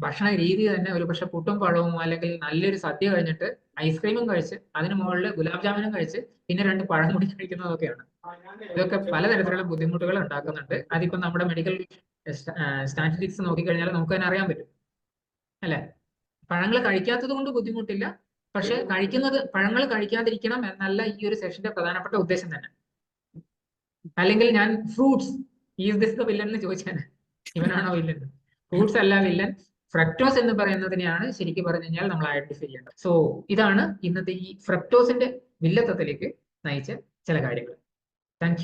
ഭക്ഷണ രീതി തന്നെ ഒരു പക്ഷെ പുട്ടും പഴവും അല്ലെങ്കിൽ നല്ലൊരു സദ്യ കഴിഞ്ഞിട്ട് ഐസ്ക്രീമും കഴിച്ച് അതിന് മുകളിൽ ഗുലാബ് ജാമുനും കഴിച്ച് പിന്നെ രണ്ട് പഴം കൂടി കഴിക്കുന്നതൊക്കെയാണ്. ഇതൊക്കെ പലതരത്തിലുള്ള ബുദ്ധിമുട്ടുകൾ ഉണ്ടാക്കുന്നുണ്ട്. അതിപ്പോ നമ്മുടെ മെഡിക്കൽ സ്റ്റാറ്റിസ്റ്റിക്സ് നോക്കിക്കഴിഞ്ഞാൽ നമുക്ക് തന്നെ അറിയാൻ പറ്റും. അല്ലെ? പഴങ്ങൾ കഴിക്കാത്തത് കൊണ്ട് ബുദ്ധിമുട്ടില്ല. പക്ഷെ കഴിക്കുന്നത് പഴങ്ങൾ കഴിക്കാതിരിക്കണം എന്നല്ല ഈ ഒരു സെഷന്റെ പ്രധാനപ്പെട്ട ഉദ്ദേശം തന്നെ. അല്ലെങ്കിൽ ഞാൻ fruits is this the villain എന്ന് ചോദിച്ചാൽ ഇവനാണോ വില്ലൻ ഫ്രൂട്ട്സ് അല്ല വില്ലൻ ഫ്രക്ടോസ് എന്ന് പറയുന്നതിനെയാണ് ശരിക്കും പറഞ്ഞു കഴിഞ്ഞാൽ നമ്മൾ ഐഡന്റിഫൈ ചെയ്യേണ്ടത്. സോ ഇതാണ് ഇന്നത്തെ ഈ ഫ്രക്ടോസിന്റെ വില്ലത്വത്തിലേക്ക് നയിച്ച ചില കാര്യങ്ങൾ. താങ്ക്